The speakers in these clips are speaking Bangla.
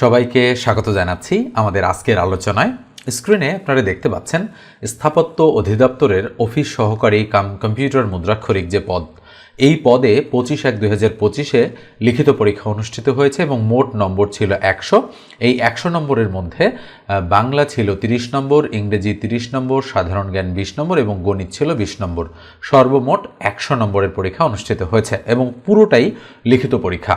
সবাইকে স্বাগত জানাচ্ছি আমাদের আজকের আলোচনায়। স্ক্রিনে আপনারা দেখতে পাচ্ছেন, স্থাপত্য অধিদপ্তরের অফিস সহকারী কাম, কম্পিউটার মুদ্রাক্ষরিক যে পদ, এই পদে পঁচিশ এক দুই হাজার পঁচিশে লিখিত পরীক্ষা অনুষ্ঠিত হয়েছে এবং মোট নম্বর ছিল একশো। এই একশো নম্বরের মধ্যে বাংলা ছিল তিরিশ নম্বর, ইংরেজি তিরিশ নম্বর, সাধারণ জ্ঞান বিশ নম্বর এবং গণিত ছিল বিশ নম্বর। সর্বমোট একশো নম্বরের পরীক্ষা অনুষ্ঠিত হয়েছে এবং পুরোটাই লিখিত পরীক্ষা।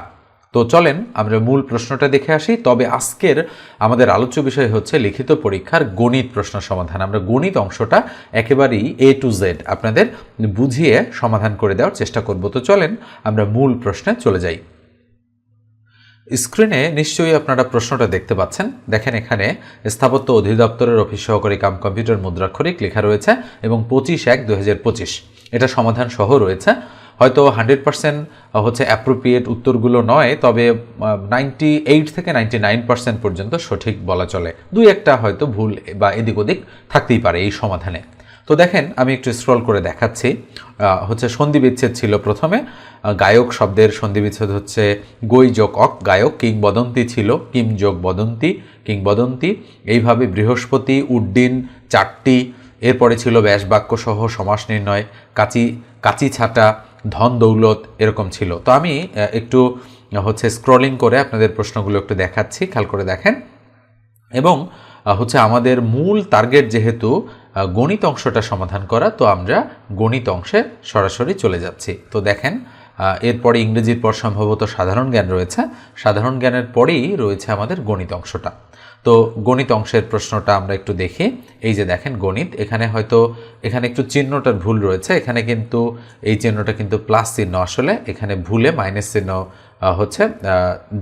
তো চলেন, আমরা মূল প্রশ্নটা দেখে আসি। তবে আজকের আমাদের আলোচ্য বিষয় হচ্ছে লিখিত পরীক্ষার গণিত প্রশ্ন সমাধান। আমরা গণিত অংশটা একেবারেই এ টু জেড আপনাদের বুঝিয়ে সমাধান করে দেওয়ার চেষ্টা করব। তো চলেন, আমরা মূল প্রশ্নে চলে যাই। স্ক্রিনে নিশ্চয়ই আপনারা প্রশ্নটা দেখতে পাচ্ছেন। দেখেন এখানে স্থাপত্য অধিদপ্তরের অফিস সহকারী কাম কম্পিউটার মুদ্রাক্ষরিক লেখা রয়েছে এবং পঁচিশ এক দু এটা সমাধান সহ রয়েছে। হয়তো হান্ড্রেড পার্সেন্ট হচ্ছে অ্যাপ্রোপ্রিয়েট উত্তরগুলো নয়, তবে নাইনটি এইট থেকে নাইনটি নাইন পার্সেন্ট পর্যন্ত সঠিক বলা চলে। দুই একটা হয়তো ভুল বা এদিক ওদিক থাকতেই পারে এই সমাধানে। তো দেখেন, আমি একটু স্ক্রল করে দেখাচ্ছি। হচ্ছে সন্ধি বিচ্ছেদ ছিল প্রথমে। গায়ক শব্দের সন্ধি বিচ্ছেদ হচ্ছে গই যোগ অক গায়ক, কিংবদন্তি ছিল কিম যোগ বদন্তি, কিংবদন্তি। এইভাবে বৃহস্পতি, উড্ডিন চারটি এরপরে ছিল ব্যাস বাক্য সহ সমাস নির্ণয়, কাচি কাচি ছাটা ধন দৌলত এরকম ছিল। তো আমি একটু হচ্ছে স্ক্রলিং করে আপনাদের প্রশ্নগুলো একটু দেখাচ্ছি, খেয়াল করে দেখেন। এবং হচ্ছে আমাদের মূল টার্গেট যেহেতু গণিত অংশটা সমাধান করা, তো আমরা গণিত অংশে সরাসরি চলে যাচ্ছি। তো দেখেন এরপরে ইংরেজির পর সম্ভবত সাধারণ জ্ঞান রয়েছে। সাধারণ জ্ঞানের পরেই রয়েছে আমাদের গণিত অংশটা। তো গণিত অংশের প্রশ্নটা আমরা একটু দেখি। এই যে দেখেন গণিত, এখানে হয়তো, এখানে একটু চিহ্নটার ভুল রয়েছে। এখানে কিন্তু, এই চিহ্নটা কিন্তু প্লাস চিহ্ন আসলে, এখানে ভুলে মাইনাস চিহ্ন হচ্ছে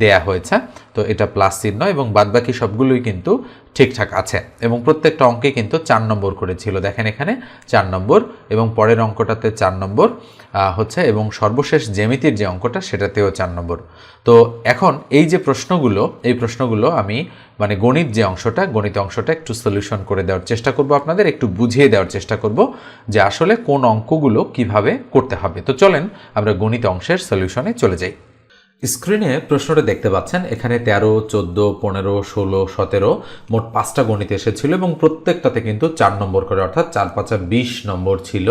দেয়া হয়েছে। তো এটা প্লাস চিহ্ন এবং বাদবাকি সবগুলোই কিন্তু ঠিকঠাক আছে। এবং প্রত্যেকটা অঙ্কে কিন্তু চার নম্বর করে ছিল দেখেন এখানে চার নম্বর এবং পরের অঙ্কটাতে চার নম্বর হচ্ছে এবং সর্বশেষ জ্যামিতির যে অঙ্কটা সেটাতেও চার নম্বর। তো এখন এই যে প্রশ্নগুলো, এই প্রশ্নগুলো আমি মানে গণিত যে অংশটা, গণিত অংশটা একটু সলিউশন করে দেওয়ার চেষ্টা করব আপনাদের, একটু বুঝিয়ে দেওয়ার চেষ্টা করব যে আসলে কোন অঙ্কগুলো কীভাবে করতে হবে। তো চলেন আমরা গণিত অংশের সলিউশনে চলে যাই। স্ক্রিনে প্রশ্নটা দেখতে পাচ্ছেন, এখানে তেরো, চোদ্দ, পনেরো, ষোলো, সতেরো মোট পাঁচটা গণিত এসেছিল এবং প্রত্যেকটাতে কিন্তু চার নম্বর করে, অর্থাৎ চার পাঁচা বিশ নম্বর ছিল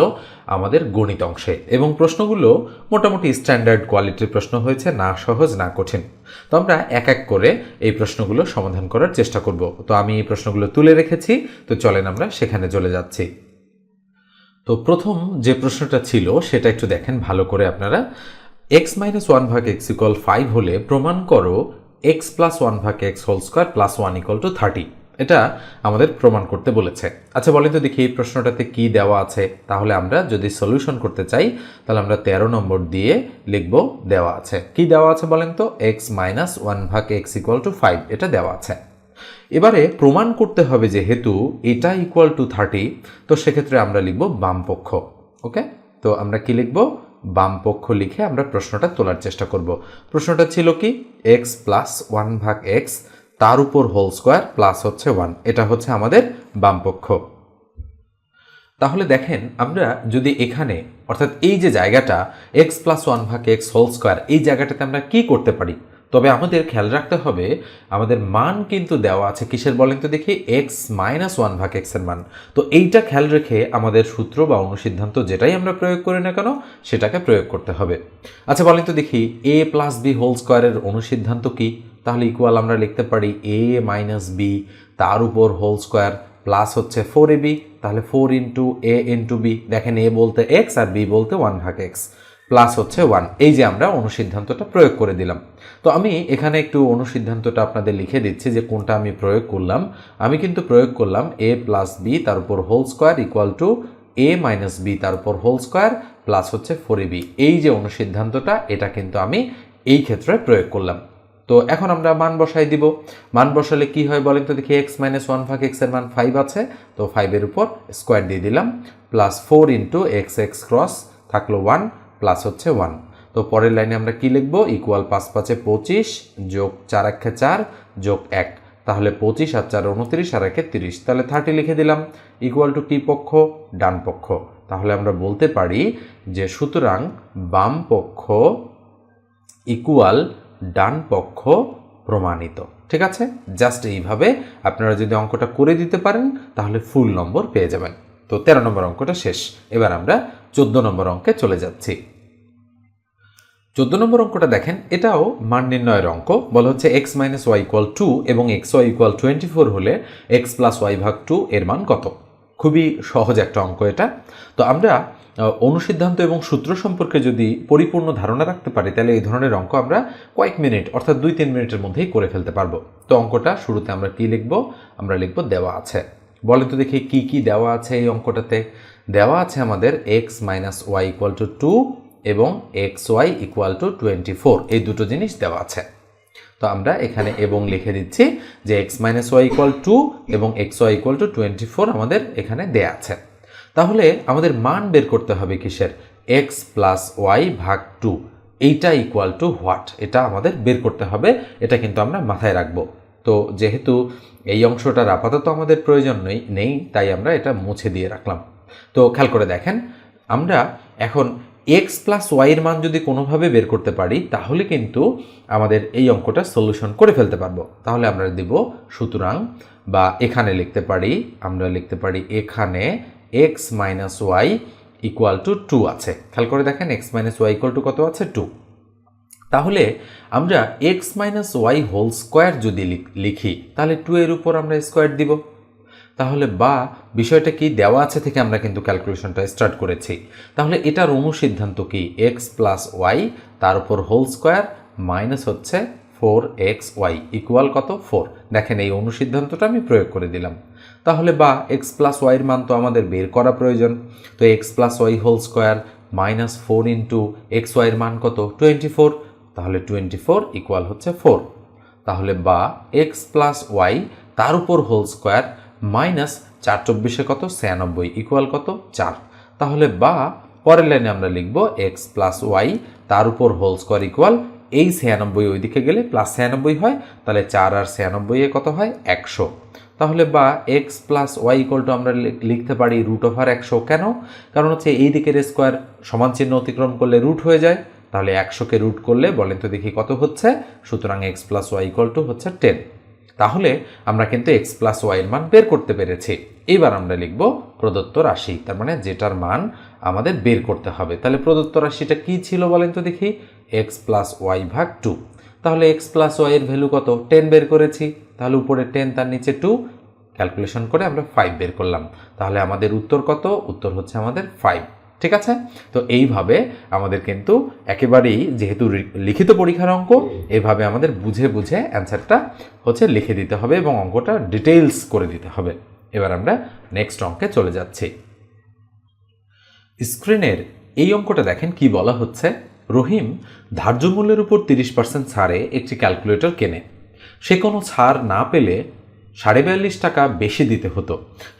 আমাদের গণিত অংশে। এবং প্রশ্নগুলো মোটামুটি স্ট্যান্ডার্ড কোয়ালিটির প্রশ্ন হয়েছে, না সহজ, না কঠিন। তো আমরা এক এক করে এই প্রশ্নগুলো সমাধান করার চেষ্টা করব। তো আমি এই প্রশ্নগুলো তুলে রেখেছি, তো চলেন আমরা সেখানে চলে যাচ্ছি। তো প্রথম যে প্রশ্নটা ছিল, সেটা একটু দেখেন, ভালো করে আপনারা এক্স মাইনাস ওয়ান ভাগ এক্স ইকুয়াল ফাইভ হলে প্রমাণ করো এক্স প্লাস ওয়ান ভাগ x whole square plus one equal to thirty এটা আমাদের প্রমাণ করতে বলেছে। আচ্ছা বলেন তো দেখি এই প্রশ্নটাতে কি দেওয়া আছে। তাহলে আমরা যদি সলিউশন করতে চাই, তাহলে আমরা তেরো নম্বর দিয়ে লিখব দেওয়া আছে। কি দেওয়া আছে বলেন তো? এক্স মাইনাস ওয়ান ভাগ এক্স ইকুয়াল টু ফাইভ এটা দেওয়া আছে। এবারে প্রমাণ করতে হবে যেহেতু এটা ইকুয়াল টু থার্টি তো সেক্ষেত্রে আমরা লিখব বাম পক্ষ ওকে তো আমরা কি লিখব? বাম পক্ষ লিখে আমরা প্রশ্নটা তোলার চেষ্টা করব। প্রশ্নটা ছিল কি? এক্স প্লাস ওয়ান ভাগ এক্স তার উপর হোল স্কোয়ার প্লাস হচ্ছে ওয়ান এটা হচ্ছে আমাদের বাম পক্ষ। তাহলে দেখেন, আমরা যদি এখানে, অর্থাৎ এই যে জায়গাটা এক্স প্লাস ওয়ান ভাগ এক্স হোল স্কোয়ার এই জায়গাটাতে আমরা কি করতে পারি? তবে আমাদের খেয়াল রাখতে হবে, আমাদের মান কিন্তু দেওয়া আছে। কিসের বলেন তো দেখি? এক্স মাইনাস ওয়ান ভাগ এক্সের মান। তো এইটা খেয়াল রেখে আমাদের সূত্র বা অনুসিদ্ধান্ত যেটাই আমরা প্রয়োগ করি না কেন, সেটাকে প্রয়োগ করতে হবে। আচ্ছা বলেন তো দেখি এ প্লাস বি হোল স্কোয়ারের অনুসিদ্ধান্ত কি? তাহলে ইকুয়াল আমরা লিখতে পারি এ মাইনাস বি তার উপর হোল স্কোয়ার প্লাস হচ্ছে ফোর এ বি তাহলে four into a into b দেখেন এ বলতে এক্স আর বি বলতে ওয়ান ভাগ এক্স প্লাস হচ্ছে ওয়ান এই যে আমরা অনুসিদ্ধান্তটা প্রয়োগ করে দিলাম। তো আমি এখানে একটু অনুসিদ্ধান্তটা আপনাদের লিখে দিচ্ছি যে কোনটা আমি প্রয়োগ করলাম। আমি কিন্তু প্রয়োগ করলাম এ প্লাস বি তার উপর whole square equal to a minus b তার উপর হোল স্কোয়ার প্লাস হচ্ছে ফোর বি এই যে অনুসিদ্ধান্তটা, এটা কিন্তু আমি এই ক্ষেত্রে প্রয়োগ করলাম। তো এখন আমরা মান বসাই দিব। মান বসালে কি হয় বলেন তো দেখি এক্স মাইনাস ওয়ান ভাগ এক্সের মান ফাইভ আছে। তো ফাইভের উপর স্কোয়ার দিয়ে দিলাম। Plus four into x x cross থাকল ওয়ান প্লাস হচ্ছে ওয়ান তো পরের লাইনে আমরা কি লিখব? ইকুয়াল পাঁচ পাঁচে পঁচিশ যোগ চার একে চার যোগ এক। তাহলে পঁচিশ আর চার উনত্রিশ আর একে তিরিশ। তাহলে থার্টি লিখে দিলাম। ইকুয়াল টু কি পক্ষ? ডান পক্ষ। তাহলে আমরা বলতে পারি যে সুতরাং বাম পক্ষ ইকুয়াল ডান পক্ষ প্রমাণিত। ঠিক আছে? জাস্ট এইভাবে আপনারা যদি অঙ্কটা করে দিতে পারেন, তাহলে ফুল নম্বর পেয়ে যাবেন। তো তেরো নম্বর অঙ্কটা শেষ। এবার আমরা চোদ্দ নম্বর অঙ্কে চলে যাচ্ছি। চোদ্দ নম্বর অঙ্কটা দেখেন, এটাও মান নির্ণয়ের অঙ্ক। বলা হচ্ছে x minus y equal two এবং x y equal twenty four হলে এক্স প্লাস ওয়াই ভাগ টু এর মান কত? খুবই সহজ একটা অঙ্ক এটা। তো আমরা অনুসিদ্ধান্ত এবং সূত্র সম্পর্কে যদি পরিপূর্ণ ধারণা রাখতে পারি, তাহলে এই ধরনের অঙ্ক আমরা কয়েক মিনিট, অর্থাৎ দুই তিন মিনিটের মধ্যেই করে ফেলতে পারব। তো অঙ্কটা শুরুতে আমরা কি লিখব? আমরা লিখব দেওয়া আছে। বলেন তো দেখি কি কি দেওয়া আছে এই অঙ্কটাতে। দেওয়া আছে আমাদের x minus y equal to two এবং x y equal to twenty four এই দুটো জিনিস দেওয়া আছে। তো আমরা এখানে এবং লিখে দিচ্ছি যে x minus y equal two এবং x y equal to twenty four আমাদের এখানে দেয়া আছে। তাহলে আমাদের মান বের করতে হবে কিসের? এক্স প্লাস ওয়াই ভাগ টু এইটা ইকুয়াল টু হোয়াট এটা আমাদের বের করতে হবে। এটা কিন্তু আমরা মাথায় রাখব। তো যেহেতু এই অংশটার আপাতত আমাদের প্রয়োজন নেই নেই, তাই আমরা এটা মুছে দিয়ে রাখলাম। তো খেয়াল করে দেখেন, আমরা এখন এক্স প্লাস ওয়াইয়ের মান যদি কোনোভাবে বের করতে পারি, তাহলে কিন্তু আমাদের এই অঙ্কটা সলিউশন করে ফেলতে পারব। তাহলে আমরা দিব সুতরাং, বা এখানে লিখতে পারি, আমরা লিখতে পারি এখানে x minus y equal to two আছে। খেয়াল করে দেখেন x minus y equal to কত আছে? টু তাহলে আমরা x minus y whole square যদি লিখ- তাহলে টু এর উপর আমরা স্কোয়ার দিব। তাহলে বা বিষয়টা কি দেওয়া আছে থেকে আমরা কিন্তু ক্যালকুলেশনটা স্টার্ট করেছি। তাহলে এটার অনুসিদ্ধান্ত কি? এক্স প্লাস ওয়াই তার উপর হোল স্কোয়ার মাইনাস হচ্ছে ফোর এক্স ওয়াই ইকুয়াল কত? ফোর দেখেন এই অনুসিদ্ধান্তটা আমি প্রয়োগ করে দিলাম। তাহলে বা এক্স প্লাস ওয়াইয়ের মান তো আমাদের বের করা প্রয়োজন। তো x plus y whole square minus four into x ওয়াইয়ের মান কত? টোয়েন্টি ফোর তাহলে টোয়েন্টি ফোর ইকুয়াল হচ্ছে ফোর তাহলে বা এক্স প্লাস ওয়াই তার উপর হোল স্কোয়ার মাইনাস চার চব্বিশে কত? ছিয়ানব্বই ইকুয়াল কত? চার। তাহলে বা পরের লাইনে আমরা লিখব এক্স প্লাস ওয়াই তার উপর হোল স্কোয়ার ইকুয়াল এই ছিয়ানব্বই ওইদিকে গেলে প্লাস ছিয়ানব্বই হয়, তাহলে চার আর ছিয়ানব্বই এ কত হয়? একশো। তাহলে বা x plus y equal to আমরা লিখতে পারি রুট ওভার একশো। কেন? কারণ হচ্ছে এই দিকের স্কোয়ার সমান চিহ্ন অতিক্রম করলে রুট হয়ে যায়। তাহলে একশোকে রুট করলে বলেন তো দেখি কত হচ্ছে? সুতরাং x plus y equal to হচ্ছে টেন তাহলে আমরা কিন্তু এক্স প্লাস ওয়াইয়ের মান বের করতে পেরেছি। এবার আমরা লিখব প্রদত্ত রাশি, তার মানে যেটার মান আমাদের বের করতে হবে। তাহলে প্রদত্ত রাশিটা কি ছিল বলেন তো দেখি? এক্স প্লাস ওয়াই ভাগ টু তাহলে এক্স প্লাস ওয়াইয়ের ভ্যালু কত? টেন বের করেছি। তাহলে উপরে টেন তার নিচে টু ক্যালকুলেশন করে আমরা ফাইভ বের করলাম। তাহলে আমাদের উত্তর কত? উত্তর হচ্ছে আমাদের ফাইভ ঠিক আছে? তো এইভাবে আমাদের কিন্তু একেবারেই যেহেতু লিখিত পরীক্ষার অঙ্ক, এভাবে আমাদের বুঝে বুঝে অ্যান্সারটা হচ্ছে লিখে দিতে হবে এবং অঙ্কটা ডিটেইলস করে দিতে হবে। এবার আমরা নেক্সট অঙ্কে চলে যাচ্ছি। স্ক্রিনের এই অঙ্কটা দেখেন কি বলা হচ্ছে? রহিম ধার্য মূল্যের উপর তিরিশ পার্সেন্ট ছাড়ে একটি ক্যালকুলেটর কেনে। সে কোনো ছাড় না পেলে সাড়ে বিয়াল্লিশ টাকা বেশি দিতে হতো।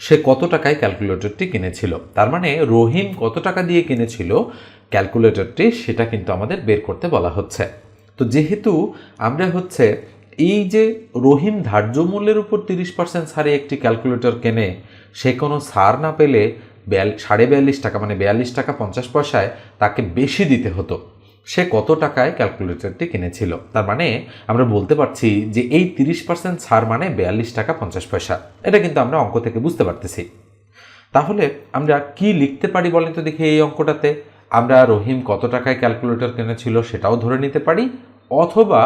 সে কত টাকায় ক্যালকুলেটরটি কিনেছিল? তার মানে রহিম কত টাকা দিয়ে কিনেছিল? ক্যালকুলেটরটি সেটা কিন্তু আমাদের বের করতে বলা হচ্ছে। তো যেহেতু আমরা হচ্ছে এই যে রহিম ধার্য মূল্যের উপর তিরিশ পার্সেন্ট ছাড়ে একটি ক্যালকুলেটর কেনে, সে কোনো ছাড় না পেলে সাড়ে বিয়াল্লিশ টাকা মানে বিয়াল্লিশ টাকা পঞ্চাশ পয়সায় তাকে বেশি দিতে হতো। সে কত টাকায় ক্যালকুলেটরটি কিনেছিল। তার মানে আমরা বলতে পারছি যে এই তিরিশ পার্সেন্ট ছাড় মানে বিয়াল্লিশ টাকা পঞ্চাশ পয়সা। এটা কিন্তু আমরা অঙ্ক থেকে বুঝতে পারতেছি। তাহলে আমরা কি লিখতে পারি বলেন তো দেখি এই অঙ্কটাতে? আমরা রহিম কত টাকায় ক্যালকুলেটর কিনেছিল সেটাও ধরে নিতে পারি, অথবা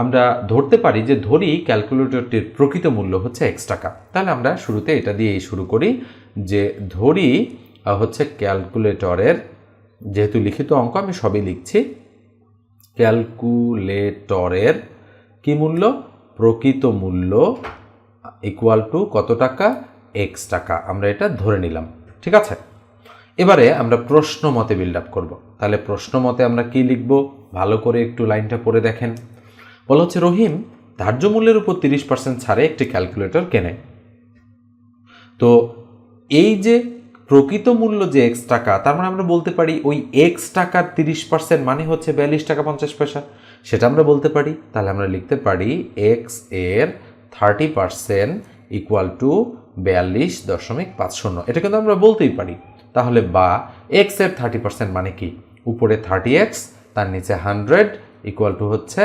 আমরা ধরতে পারি যে ধরি ক্যালকুলেটরটির প্রকৃত মূল্য হচ্ছে এক্স টাকা। তাহলে আমরা শুরুতে এটা দিয়েই শুরু করি যে ধরি হচ্ছে ক্যালকুলেটরের যেহেতু লিখিত অঙ্ক, আমি সবই লিখছি। ক্যালকুলেটরের কি মূল্য? প্রকৃত মূল্য ইকুয়াল টু কত টাকা? এক্স টাকা। আমরা এটা ধরে নিলাম। ঠিক আছে? এবারে আমরা প্রশ্ন মতে বিল্ড আপ করব। তাহলে প্রশ্ন মতে আমরা কি লিখব? ভালো করে একটু লাইনটা পড়ে দেখেন। বলা হচ্ছে, রহিম, ধার্য মূল্যের উপর তিরিশ পার্সেন্ট ছাড়ে একটি ক্যালকুলেটর কেনে। তো এই যে প্রকৃত মূল্য যে এক্স টাকা, তার মানে আমরা বলতে পারি ওই এক্স টাকার তিরিশ পার্সেন্ট মানে হচ্ছে বিয়াল্লিশ টাকা পঞ্চাশ পয়সা। সেটা আমরা বলতে পারি, তাহলে আমরা লিখতে পারি এক্সের থার্টি পার্সেন্ট ইকুয়াল টু বিয়াল্লিশ দশমিক পাঁচ শূন্য। এটা কিন্তু আমরা বলতেই পারি। তাহলে বা এক্সের থার্টি পার্সেন্ট মানে কি? উপরে থার্টি এক্স তার নিচে হান্ড্রেড ইকুয়াল টু হচ্ছে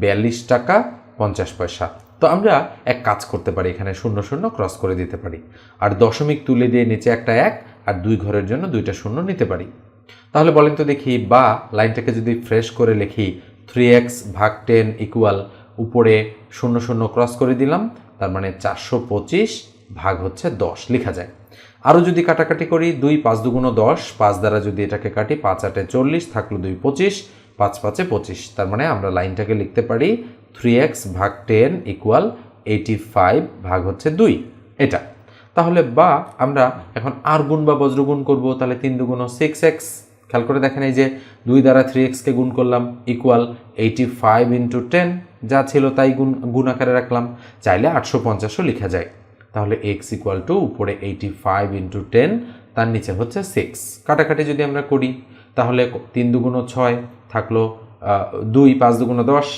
বিয়াল্লিশ টাকা পঞ্চাশ পয়সা। তো আমরা এক কাজ করতে পারি, এখানে শূন্য শূন্য ক্রস করে দিতে পারি। আর দশমিক তুলে দিয়ে নিচে একটা এক আর দুই ঘরের জন্য দুইটা শূন্য নিতে পারি। তাহলে বলেন তো দেখি, বা লাইনটাকে যদি ফ্রেশ করে লিখি থ্রি এক্স ভাগ টেন ইকুয়াল উপরে শূন্য শূন্য ক্রস করে দিলাম, তার মানে চারশো পঁচিশ ভাগ হচ্ছে দশ লেখা যায়। আরও যদি কাটাকাটি করি, দুই পাঁচ দুগুণ দশ, পাঁচ দ্বারা যদি এটাকে কাটি, পাঁচ আটে চল্লিশ, থাকল দুই পঁচিশ, পাঁচ পাঁচে পঁচিশ, তার মানে আমরা লাইনটাকে লিখতে পারি থ্রি এক্স ভাগ টেন ইকুয়াল এইটি ফাইভ ভাগ হচ্ছে দুই। এটা। তাহলে বা আমরা এখন আর গুণ বা বজ্রগুণ করব, তাহলে তিন দুগুণ সিক্স এক্স খেয়াল করে দেখেন এই যে দুই দ্বারা থ্রি এক্সকে গুণ করলাম equal eighty five into ten যা ছিল তাই গুণ গুণ আকারে রাখলাম। চাইলে আটশো পঞ্চাশও লেখা যায়। তাহলে এক্স ইকুয়াল টু উপরে এইটি ফাইভ ইন্টু টেন তার নিচে হচ্ছে সিক্স কাটাকাটি যদি আমরা করি, তাহলে তিন দুগুণ ছয় থাকল দুই, পাঁচ দুগুণ দশ।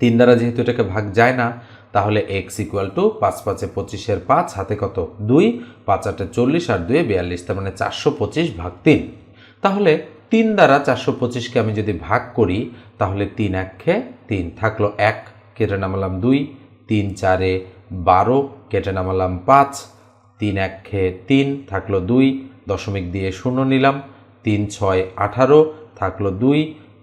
তিন দ্বারা যেহেতু এটাকে ভাগ যায় না, তাহলে এক্স ইকুয়াল টু পাঁচ পাঁচে পঁচিশের পাঁচ, হাতে কত? দুই, পাঁচ আটে চল্লিশ, আর দুয়ে বিয়াল্লিশ, তার মানে চারশো পঁচিশ ভাগ তিন। তাহলে তিন দ্বারা চারশো পঁচিশকে আমি যদি ভাগ করি, তাহলে তিন একে তিন থাকল এক, কেটে নামালাম দুই, তিন চারে বারো, কেটে নামালাম পাঁচ, তিন এক খেয়ে তিন থাকল দুই, দশমিক দিয়ে শূন্য নিলাম, তিন ছয় আঠারো, থাকল দুই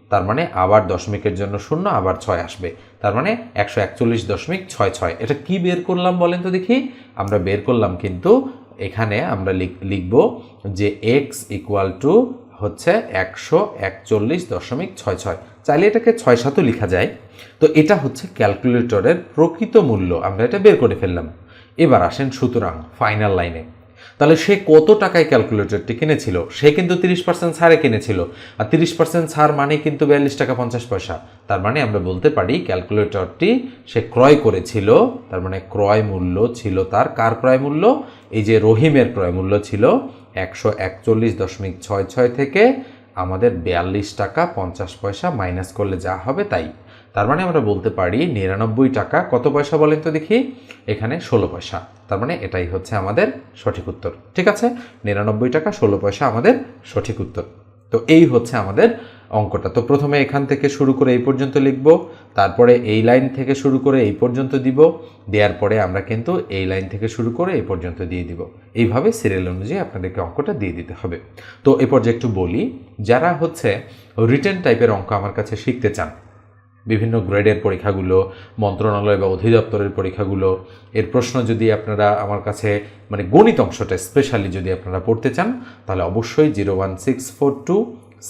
তার মানে আবার দশমিকের জন্য শূন্য, আবার ছয় আসবে। তার মানে একশো একচল্লিশ দশমিক ছয় ছয়। এটা কি বের করলাম বলেন তো দেখি? আমরা বের করলাম কিন্তু এখানে আমরা লিখ- লিখব যে এক্স ইকুয়াল টু হচ্ছে একশো একচল্লিশ দশমিক ছয় ছয়। চাইলে এটাকে ছয় সাতও লেখা যায়। তো এটা হচ্ছে ক্যালকুলেটরের প্রকৃত মূল্য। আমরা এটা বের করে ফেললাম। এবার আসেন সুতরাং ফাইনাল লাইনে তাহলে সে কত টাকায় ক্যালকুলেটরটি কিনেছিল? সে কিন্তু তিরিশ পার্সেন্ট ছাড়ে কিনেছিল। আর তিরিশ পার্সেন্ট ছাড় মানে কিন্তু বিয়াল্লিশ টাকা পঞ্চাশ পয়সা। তার মানে আমরা বলতে পারি ক্যালকুলেটরটি সে ক্রয় করেছিল, তার মানে ক্রয় মূল্য ছিল তার কার ক্রয় মূল্য? এই যে রহিমের ক্রয় মূল্য ছিল একশো একচল্লিশ দশমিক ছয় ছয় থেকে আমাদের বিয়াল্লিশ টাকা পঞ্চাশ পয়সা মাইনাস করলে যা হবে তাই। তার মানে আমরা বলতে পারি নিরানব্বই টাকা। কত পয়সা বলেন তো দেখি? এখানে ষোলো পয়সা। তার মানে এটাই হচ্ছে আমাদের সঠিক উত্তর। ঠিক আছে? নিরানব্বই টাকা, ষোলো পয়সা আমাদের সঠিক উত্তর। তো এই হচ্ছে আমাদের অঙ্কটা। তো প্রথমে এখান থেকে শুরু করে এই পর্যন্ত লিখব, তারপরে এই লাইন থেকে শুরু করে এই পর্যন্ত দিব, দেওয়ার পরে আমরা কিন্তু এই লাইন থেকে শুরু করে এই পর্যন্ত দিয়ে দিব। এইভাবে সিরিয়াল অনুযায়ী আপনাদেরকে অঙ্কটা দিয়ে দিতে হবে। তো এ পর্যায়ে একটু বলি, যারা হচ্ছে রিটেন টাইপের অঙ্ক আমার কাছে শিখতে চান বিভিন্ন গ্রেডের পরীক্ষাগুলো, মন্ত্রণালয় বা অধিদপ্তরের পরীক্ষাগুলো। এর প্রশ্ন যদি আপনারা আমার কাছে মানে গণিত অংশটা স্পেশালি যদি আপনারা পড়তে চান, তাহলে অবশ্যই zero one six four two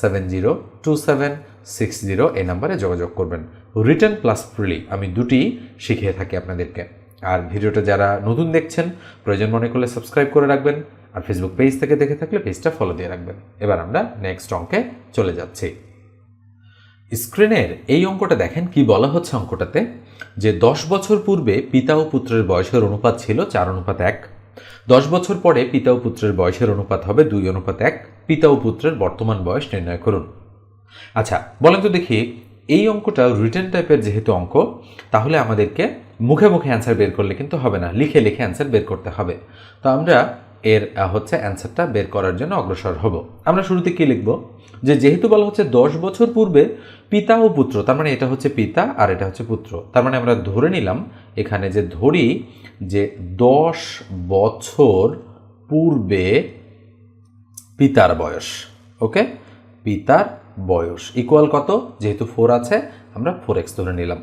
seven zero two seven six zero এই নাম্বারে যোগাযোগ করবেন। রিটার্ন প্লাস প্রিলি আমি দুটি শিখিয়ে থাকি আপনাদেরকে। আর ভিডিওটা যারা নতুন দেখছেন, প্রয়োজন মনে করলে সাবস্ক্রাইব করে রাখবেন, আর ফেসবুক পেজ থেকে দেখে থাকলে পেজটা ফলো দিয়ে রাখবেন। এবার আমরা নেক্সট অঙ্কে চলে যাচ্ছি। স্ক্রিনের এই অঙ্কটা দেখেন কি বলা হচ্ছে অঙ্কটাতে? যে দশ বছর পূর্বে পিতা ও পুত্রের বয়সের অনুপাত ছিল চার অনুপাত এক। দশ বছর পরে পিতা ও পুত্রের বয়সের অনুপাত হবে দুই অনুপাত এক। পিতা ও পুত্রের বর্তমান বয়স নির্ণয় করুন। আচ্ছা বলেন তো দেখি, এই অঙ্কটা রিটেন টাইপের যেহেতু অঙ্ক, তাহলে আমাদেরকে মুখে মুখে অ্যান্সার বের করলে কিন্তু হবে না, লিখে লিখে অ্যান্সার বের করতে হবে। তো আমরা এর হচ্ছে অ্যান্সারটা বের করার জন্য অগ্রসর হব। আমরা শুরুতে কি লিখব? যে যেহেতু বলা হচ্ছে দশ বছর পূর্বে পিতা ও পুত্র, তার মানে এটা হচ্ছে পিতা আর এটা হচ্ছে পুত্র, তার মানে আমরা ধরে নিলাম এখানে যে ধরি যে দশ বছর পূর্বে পিতার বয়স, ওকে? পিতার বয়স ইকুয়াল কত? যেহেতু ফোর আছে, আমরা ফোর এক্স ধরে নিলাম।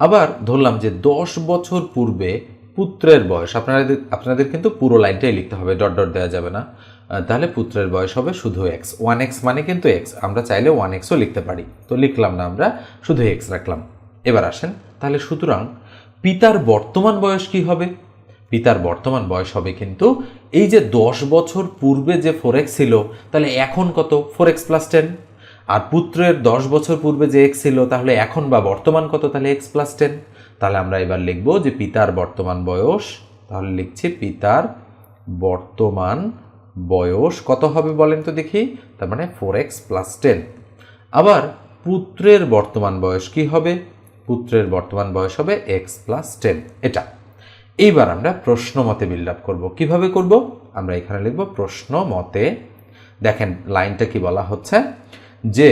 আবার ধরলাম যে দশ বছর পূর্বে পুত্রের বয়স, আপনাদের আপনাদের কিন্তু পুরো লাইনটাই লিখতে হবে, ডট ডট দেওয়া যাবে না। তাহলে পুত্রের বয়স হবে শুধু এক্স ওয়ান এক্স মানে কিন্তু এক্স আমরা চাইলে ওয়ান এক্সও লিখতে পারি। তো লিখলাম না আমরা, শুধু এক্স রাখলাম। এবার আসেন, তাহলে সুতরাং পিতার বর্তমান বয়স কি হবে? পিতার বর্তমান বয়স হবে কিন্তু এই যে দশ বছর পূর্বে যে ফোর এক্স ছিল, তাহলে এখন কত? ফোর এক্স প্লাস টেন আর পুত্রের দশ বছর পূর্বে যে এক্স ছিল, তাহলে এখন বা বর্তমান কত? তাহলে এক্স প্লাস টেন তাহলে আমরা এবার লিখব যে পিতার বর্তমান বয়স, তাহলে লিখছি পিতার বর্তমান বয়স কত হবে বলেন তো দেখি, তার মানে ফোর এক্স প্লাস টেন আবার পুত্রের বর্তমান বয়স কি হবে? পুত্রের বর্তমান বয়স হবে এক্স প্লাস টেন এটা। এইবার আমরা প্রশ্ন মতে বিল্ড আপ করব। কীভাবে করব? আমরা এখানে লিখব প্রশ্ন মতে। দেখেন, লাইনটা কি বলা হচ্ছে? যে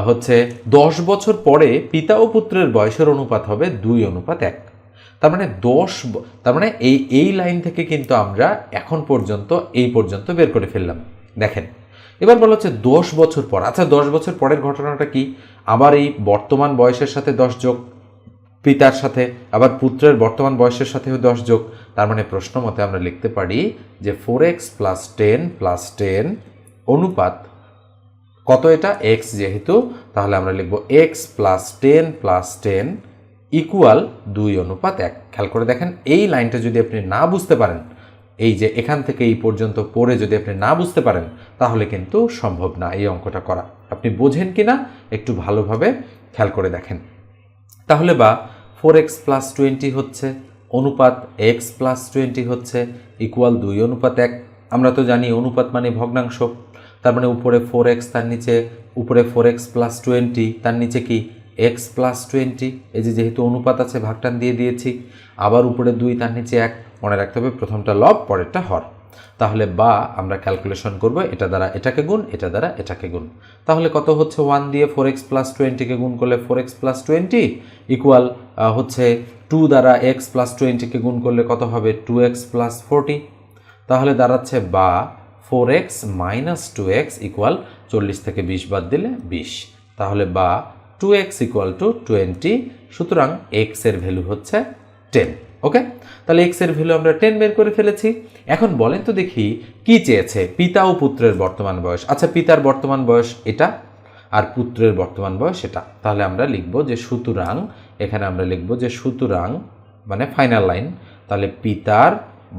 হচ্ছে দশ বছর পরে পিতা ও পুত্রের বয়সের অনুপাত হবে দুই অনুপাত এক। তার মানে দশ তার মানে এই এই লাইন থেকে কিন্তু আমরা এখন পর্যন্ত, এই পর্যন্ত বের করে ফেললাম। দেখেন, এবার বলা হচ্ছে দশ বছর পর। আচ্ছা দশ বছর পরের ঘটনাটা কি? আবার এই বর্তমান বয়সের সাথে দশ যোগ, পিতার সাথে, আবার পুত্রের বর্তমান বয়সের সাথেও দশ যোগ। তার মানে প্রশ্ন মতে আমরা লিখতে পারি যে four x plus ten plus ten অনুপাত কত এটা? এক্স যেহেতু, তাহলে আমরা লিখব x plus ten plus ten equal দুই অনুপাত এক। খেয়াল করে দেখেন, এই লাইনটা যদি আপনি না বুঝতে পারেন, এই যে এখান থেকে এই পর্যন্ত পড়ে যদি আপনি না বুঝতে পারেন, তাহলে কিন্তু সম্ভব না এই অঙ্কটা করা। আপনি বোঝেন কি না একটু ভালোভাবে খেয়াল করে দেখেন। তাহলে বা ফোর এক্স প্লাস টোয়েন্টি হচ্ছে, অনুপাত এক্স প্লাস টোয়েন্টি হচ্ছে ইকুয়াল দুই অনুপাত এক। আমরা তো জানি অনুপাত মানে ভগ্নাংশ। তার মানে উপরে ফোর এক্স তার নিচে উপরে ফোর এক্স প্লাস টোয়েন্টি তার নিচে কি এক্স প্লাস টোয়েন্টি এই যে যেহেতু অনুপাত আছে, ভাগটান দিয়ে দিয়েছি। আবার উপরে দুই, তার নিচে এক, মনে রাখতে হবে প্রথমটা লব পরেরটা হর। তাহলে বা আমরা ক্যালকুলেশন করব, এটা দ্বারা এটাকে গুণ, এটা দ্বারা এটাকে গুণ। তাহলে কত হচ্ছে ওয়ান দিয়ে ফোর এক্স প্লাস টোয়েন্টিকে গুণ করলে four x plus twenty equal হচ্ছে টু দ্বারা এক্স প্লাস টোয়েন্টিকে গুণ করলে কত হবে? টু এক্স প্লাস ফোরটি তাহলে দাঁড়াচ্ছে বা four x minus two x equal চল্লিশ থেকে বিশ বাদ দিলে বিশ। তাহলে বা two x equal to twenty, সুতরাং এক্সের ভ্যালু হচ্ছে টেন, ওকে? তাহলে এক্সের ভ্যালু আমরা টেন বের করে ফেলেছি। এখন বলেন তো দেখি, কি চেয়েছে? পিতা ও পুত্রের বর্তমান বয়স। আচ্ছা পিতার বর্তমান বয়স এটা আর পুত্রের বর্তমান বয়স এটা। তাহলে আমরা লিখব যে সুতরাং, এখানে আমরা লিখব যে সুতরাং মানে ফাইনাল লাইন তাহলে পিতার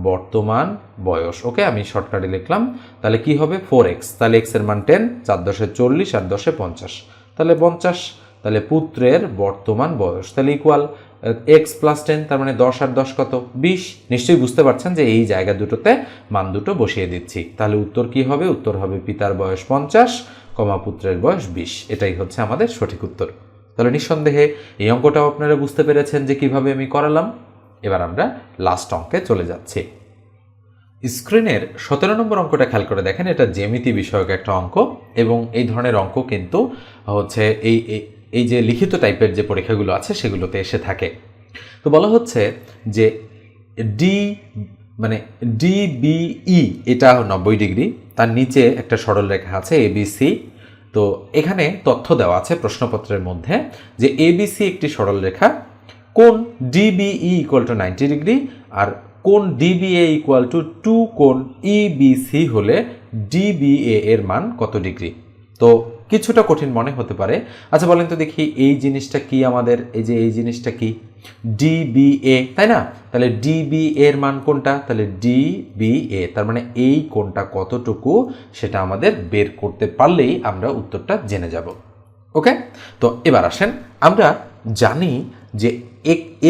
বর্তমান বয়স। ওকে, আমি শর্টকাটে লিখলাম। তাহলে কি হবে? ফোর এক্স তাহলে এক্সের মান টেন চার দশে চল্লিশ আর দশে পঞ্চাশ। তাহলে পঞ্চাশ, তাহলে পুত্রের বর্তমান বয়স। তাহলে ইকুয়াল এক্স প্লাস টেন তার মানে দশ আর দশ কত? বিশ। নিশ্চয়ই বুঝতে পারছেন যে এই জায়গা দুটোতে মান দুটো বসিয়ে দিচ্ছি। তাহলে উত্তর কি হবে? উত্তর হবে পিতার বয়স পঞ্চাশ, কমা পুত্রের বয়স বিশ। এটাই হচ্ছে আমাদের সঠিক উত্তর। তাহলে নিঃসন্দেহে এই অঙ্কটাও আপনারা বুঝতে পেরেছেন যে কীভাবে আমি করালাম। এবার আমরা লাস্ট অঙ্কে চলে যাচ্ছি। স্ক্রিনের সতেরো নম্বর অঙ্কটা খেয়াল করে দেখেন, এটা জ্যামিতি বিষয়ক একটা অঙ্ক এবং এই ধরনের অঙ্ক কিন্তু হচ্ছে এই, এই- যে লিখিত টাইপের যে পরীক্ষাগুলো আছে সেগুলোতে এসে থাকে। তো বলা হচ্ছে যে ডি মানে ডিবিই এটা নব্বই ডিগ্রি, তার নিচে একটা সরল রেখা আছে এবিসি তো এখানে তথ্য দেওয়া আছে প্রশ্নপত্রের মধ্যে যে এবিসি একটি সরল রেখা কোন DBE equal to ninety degree আর কোন ডিবিএ ইকুয়াল টু টু কোন ইবিসি হলে ডিবিএ এর মান কত ডিগ্রি তো কিছুটা কঠিন মনে হতে পারে। আচ্ছা বলেন তো দেখি এই জিনিসটা কি আমাদের? এই যে এই জিনিসটা কি? ডিবিএ তাই না? তাহলে ডিবি এর মান কোনটা? তাহলে ডিবিএ তার মানে এই কোনটা কতটুকু সেটা আমাদের বের করতে পারলেই আমরা উত্তরটা জেনে যাব। ওকে? তো এবার আসেন, আমরা জানি যে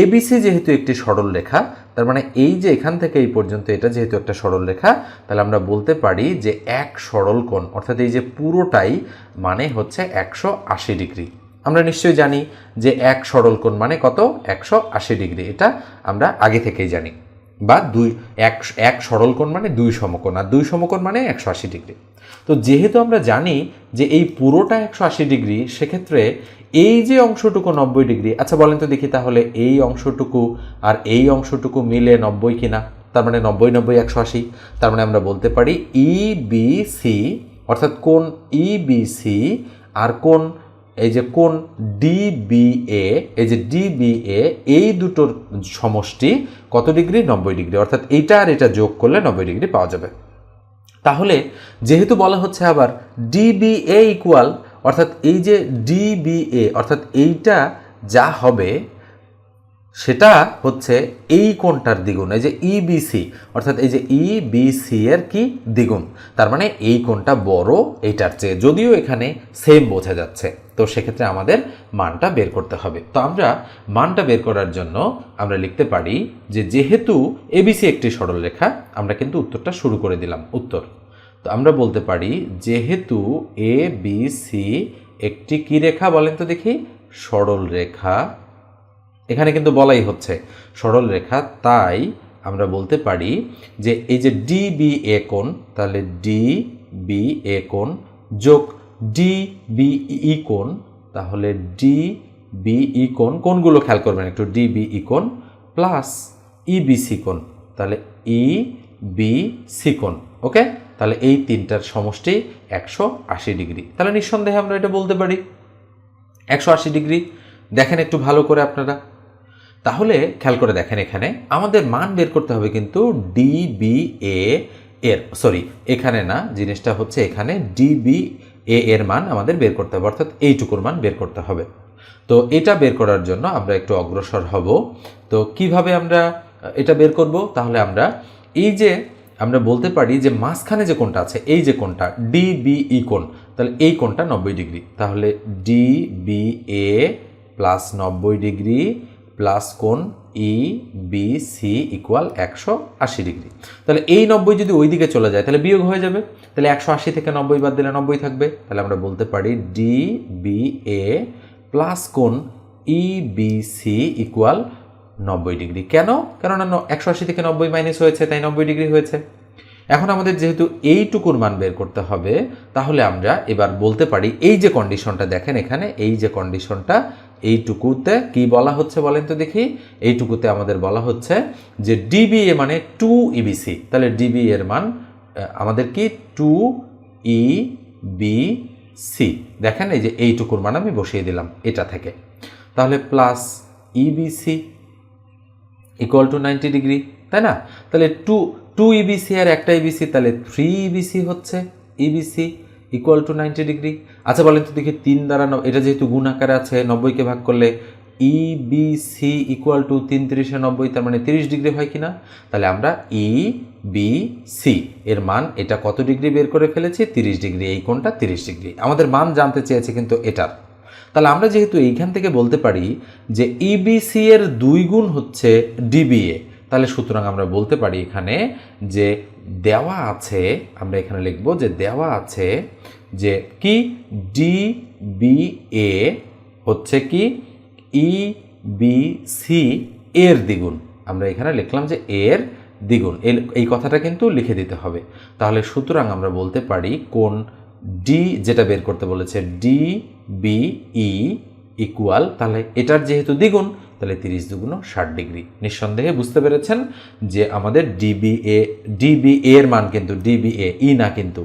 এবিসি যেহেতু একটি সরল রেখা, তার মানে এই যে এখান থেকে এই পর্যন্ত এটা যেহেতু একটা সরল রেখা, তাহলে আমরা বলতে পারি যে এক সরল কোণ, অর্থাৎ এই যে পুরোটাই মানে হচ্ছে একশো আশি ডিগ্রি। আমরা নিশ্চয়ই জানি যে এক সরল কোণ মানে কত? একশো আশি ডিগ্রি, এটা আমরা আগে থেকেই জানি। বা দুই, এক এক সরল কোণ মানে দুই সমকোণ, আর দুই সমকোণ মানে একশো আশি ডিগ্রি। তো যেহেতু আমরা জানি যে এই পুরোটা একশো আশি ডিগ্রি, সেক্ষেত্রে এই যে অংশটুকু নব্বই ডিগ্রি আচ্ছা বলেন তো দেখি তাহলে এই অংশটুকু আর এই অংশটুকু মিলে নব্বই কিনা? তার মানে নব্বই নব্বই, একশো আশি। তার মানে আমরা বলতে পারি ই বি সি অর্থাৎ কোন ই বি সি আর কোন এই যে কোন ডিবিএ এই যে ডিবিএ এই দুটোর সমষ্টি কত ডিগ্রি? নব্বই ডিগ্রি। অর্থাৎ এইটা আর এটা যোগ করলে নব্বই ডিগ্রি পাওয়া যাবে। তাহলে যেহেতু বলা হচ্ছে আবার ডিবিএ ইকুয়াল অর্থাৎ এই যে ডিবিএ অর্থাৎ এইটা যা হবে, সেটা হচ্ছে এই কোণটার দ্বিগুণ, এই যে ইবিসি অর্থাৎ এই যে ইবিসি এর কি দ্বিগুণ? তার মানে এই কোণটা বড়, এইটার চেয়ে যদিও এখানে সেম বোঝা যাচ্ছে। তো সেক্ষেত্রে আমাদের মানটা বের করতে হবে। তো আমরা মানটা বের করার জন্য আমরা লিখতে পারি যে যেহেতু এবিসি একটি সরলরেখা, আমরা কিন্তু উত্তরটা শুরু করে দিলাম, উত্তর। আমরা বলতে পারি যেহেতু এ বি সি একটি কি রেখা বলেন তো দেখি? সরল রেখা। এখানে কিন্তু বলাই হচ্ছে সরল রেখা। তাই আমরা বলতে পারি যে এই যে ডি বি এ কোণ, তাহলে ডি বি এ কোণ যোগ ডি বি ই কোণ, তাহলে ডি বি ই কোণ। কোণগুলো খেয়াল করবেন একটু। ডি বি ই কোণ প্লাস ইবিসি কোণ। তাহলে ই বি সি কোণ ওকে তাহলে এই তিনটার সমষ্টি একশো আশি ডিগ্রি। তাহলে নিঃসন্দেহে আমরা এটা বলতে পারি। একশো আশি ডিগ্রি। দেখেন একটু ভালো করে আপনারা। তাহলে খেয়াল করে দেখেন এখানে। আমাদের মান বের করতে হবে কিন্তু ডিবি এ এর, সরি, এখানে না, জিনিসটা হচ্ছে এখানে ডিবি এ এর মান আমাদের বের করতে হবে। অর্থাৎ এইটুকুর মান বের করতে হবে। তো এটা বের করার জন্য আমরা একটু অগ্রসর হব। তো কীভাবে আমরা এটা বের করব? তাহলে আমরা এই যে আমরা বলতে পারি যে মাঝখানে যে কোনটা আছে, এই যে কোণটা, ডিবিই কোণ, তাহলে এই কোণটা নব্বই ডিগ্রি। তাহলে ডিবি এ প্লাস নব্বই ডিগ্রি প্লাস কোণ ই বি সি ইকুয়াল একশো আশি ডিগ্রি। তাহলে এই নব্বই যদি ওই দিকে চলে যায়, তাহলে বিয়োগ হয়ে যাবে। তাহলে একশো আশি থেকে নব্বই বাদ দিলে নব্বই থাকবে। তাহলে আমরা বলতে পারি ডি বি এ প্লাস কোণ ই বি সি ইকুয়াল নব্বই ডিগ্রি। কেন? কেননা একশো আশি থেকে নব্বই মাইনাস হয়েছে, তাই নব্বই ডিগ্রি হয়েছে। এখন আমাদের যেহেতু এইটুকুর মান বের করতে হবে, তাহলে আমরা এবার বলতে পারি, এই যে কন্ডিশনটা দেখেন এখানে, এই যে কন্ডিশনটা এইটুকুতে কি বলা হচ্ছে বলেন তো দেখি? এইটুকুতে আমাদের বলা হচ্ছে যে ডিবিএ মানে টু ইবিসি তাহলে ডিবি এর মান আমাদের কি? টু ই বি সি দেখেন এই যে এইটুকুর মান আমি বসিয়ে দিলাম এটা থেকে। তাহলে plus EBC equal to ninety degree তাই না? তাহলে টু টু ইবিসি আর একটা ইবিসি তাহলে থ্রি ইবিসি হচ্ছে EBC equal to ninety degree আচ্ছা বলেন তো দেখি, তিন দ্বারা ন- এটা যেহেতু গুণ আকারে আছে নব্বইকে ভাগ করলে E B C equal to তিন তিরিশে নব্বই, তার মানে তিরিশ ডিগ্রি হয় কিনা? তাহলে আমরা ই বি সি এর মান এটা কত ডিগ্রি বের করে ফেলেছি? তিরিশ ডিগ্রি এই কোণটা তিরিশ ডিগ্রি আমাদের মান জানতে চেয়েছে কিন্তু এটার। তাহলে আমরা যেহেতু এইখান থেকে বলতে পারি যে ইবিসি এর দুই গুণ হচ্ছে ডিবিএ তাহলে সুতরাং আমরা বলতে পারি এখানে যে দেওয়া আছে, আমরা এখানে লিখব যে দেওয়া আছে যে কি? ডিবিএ হচ্ছে কি? ই বি সি এর দ্বিগুণ। আমরা এখানে লিখলাম যে এর দ্বিগুণ। এই কথাটা কিন্তু লিখে দিতে হবে। তাহলে সুতরাং আমরা বলতে পারি কোন ডি যেটা বের করতে বলেছে ডি বি ই ইকুয়াল তাহলে এটার যেহেতু দ্বিগুণ, তাহলে তিরিশ দুগুণ ষাট ডিগ্রি। নিঃসন্দেহে বুঝতে পেরেছেন যে আমাদের ডিবিএ ডিবি এর মান কিন্তু ডিবিএ ই না কিন্তু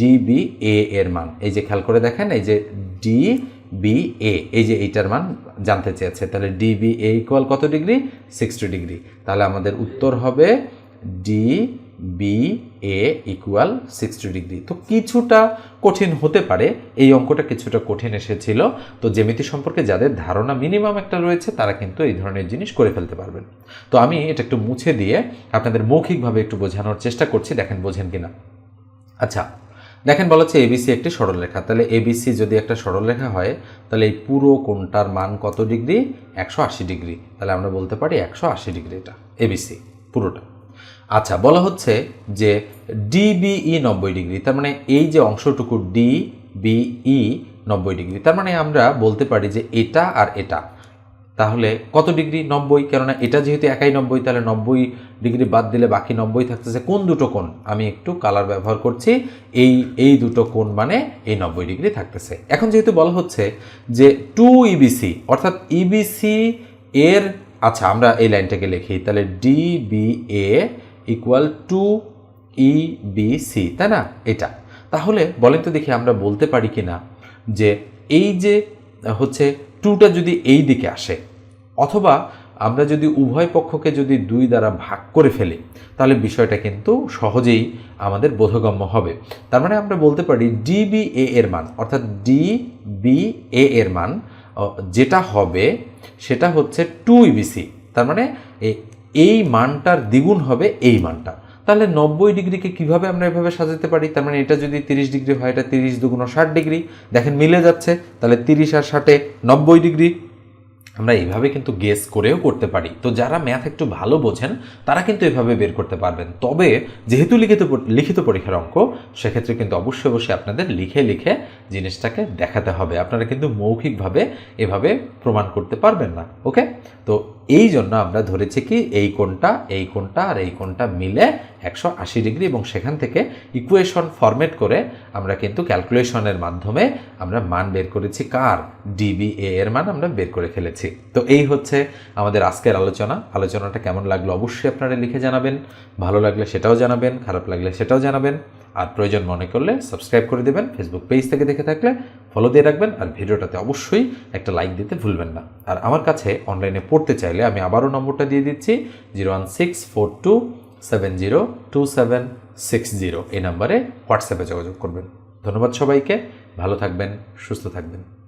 ডিবিএ এর মান। এই যে খেয়াল করে দেখেন, এই যে ডি বি এ এই যে এইটার মান জানতে চেয়েছে, তাহলে ডিবি এ ইকুয়াল কত ডিগ্রি? Sixty degree. তাহলে আমাদের উত্তর হবে D B A equal sixty degree তো কিছুটা কঠিন হতে পারে, এই অঙ্কটা কিছুটা কঠিন এসেছিল। তো জ্যামিতি সম্পর্কে যাদের ধারণা মিনিমাম একটা রয়েছে, তারা কিন্তু এই ধরনের জিনিস করে ফেলতে পারবেন। তো আমি এটা একটু মুছে দিয়ে আপনাদের মৌখিকভাবে একটু বোঝানোর চেষ্টা করছি, দেখেন বোঝেন কিনা। আচ্ছা দেখেন বলা হচ্ছে এবিসি একটি সরলরেখা তাহলে এবিসি যদি একটা সরলরেখা হয়, তাহলে এই পুরো কোণটার মান কত ডিগ্রি? একশো আশি ডিগ্রি। তাহলে আমরা বলতে পারি একশো আশি ডিগ্রি এটা এবিসি পুরোটা। আচ্ছা বলা হচ্ছে যে ডিবিই নব্বই ডিগ্রি, তার মানে এই যে অংশটুকু ডি বিই নব্বই ডিগ্রি, তার মানে আমরা বলতে পারি যে এটা আর এটা। তাহলে কত ডিগ্রি? নব্বই, কেননা এটা যেহেতু একাই নব্বই, তাহলে নব্বই ডিগ্রি বাদ দিলে বাকি নব্বই থাকতেছে কোন দুটো কোণ? আমি একটু কালার ব্যবহার করছি, এই এই দুটো কোণ মানে এই নব্বই ডিগ্রি থাকতেছে। এখন যেহেতু বলা হচ্ছে যে টু ইবিসি অর্থাৎ ইবিসি এর আচ্ছা আমরা এই লাইনটাকে লিখি, তাহলে D B A equal to E B C তাই না? এটা। তাহলে বলেন তো দেখি আমরা বলতে পারি কি না যে এই যে হচ্ছে টুটা যদি এই দিকে আসে, অথবা আমরা যদি উভয় পক্ষকে যদি দুই দ্বারা ভাগ করে ফেলি, তাহলে বিষয়টা কিন্তু সহজেই আমাদের বোধগম্য হবে। তার মানে আমরা বলতে পারি ডিবিএ এর মান, অর্থাৎ ডিবিএ এর মান যেটা হবে সেটা হচ্ছে টু ইবিসি তার মানে এ- এই মানটার দ্বিগুণ হবে এই মানটা। তাহলে নব্বই ডিগ্রিকে কীভাবে আমরা এভাবে সাজাতে পারি? তার মানে এটা যদি তিরিশ ডিগ্রি হয়, এটা তিরিশ দুগুণ ষাট ডিগ্রি। দেখেন মিলে যাচ্ছে, তাহলে তিরিশ আর ষাটে নব্বই ডিগ্রি। আমরা এইভাবে কিন্তু গেস করেও করতে পারি। তো যারা ম্যাথ একটু ভালো বোঝেন, তারা কিন্তু এভাবে বের করতে পারবেন। তবে যেহেতু লিখিত লিখিত পরীক্ষার অঙ্ক, সেক্ষেত্রে কিন্তু অবশ্যই অবশ্যই আপনাদের লিখে লিখে জিনিসটাকে দেখাতে হবে। আপনারা কিন্তু মৌখিকভাবে এভাবে প্রমাণ করতে পারবেন না। ওকে তো এই জন্য আমরা ধরেছি কি এই কোণটা এই কোণটা আর এই কোণটা মিলে একশো আশি ডিগ্রি এবং সেখান থেকে ইকুয়েশন ফরম্যাট করে আমরা কিন্তু ক্যালকুলেশনের মাধ্যমে আমরা মান বের করেছি কার? ডিবিএ এর মান আমরা বের করে ফেলেছি। তো এই হচ্ছে আমাদের আজকের আলোচনা। আলোচনাটা কেমন লাগল অবশ্যই আপনারা লিখে জানাবেন। ভালো লাগলে সেটাও জানাবেন, খারাপ লাগলে সেটাও জানাবেন। আর প্রয়োজন মনে করলে সাবস্ক্রাইব করে দেবেন ফেসবুক পেজ থেকে দেখে থাকলে ফলো দিয়ে রাখবেন আর ভিডিওটাতে অবশ্যই একটা লাইক দিতে ভুলবেন না। আর আমার কাছে অনলাইনে পড়তে চাইলে আমি আবারও নম্বরটা দিয়ে দিচ্ছি zero one six four two seven zero two seven six zero এই নাম্বারে হোয়াটসঅ্যাপে যোগাযোগ করবেন। ধন্যবাদ সবাইকে, ভালো থাকবেন, সুস্থ থাকবেন।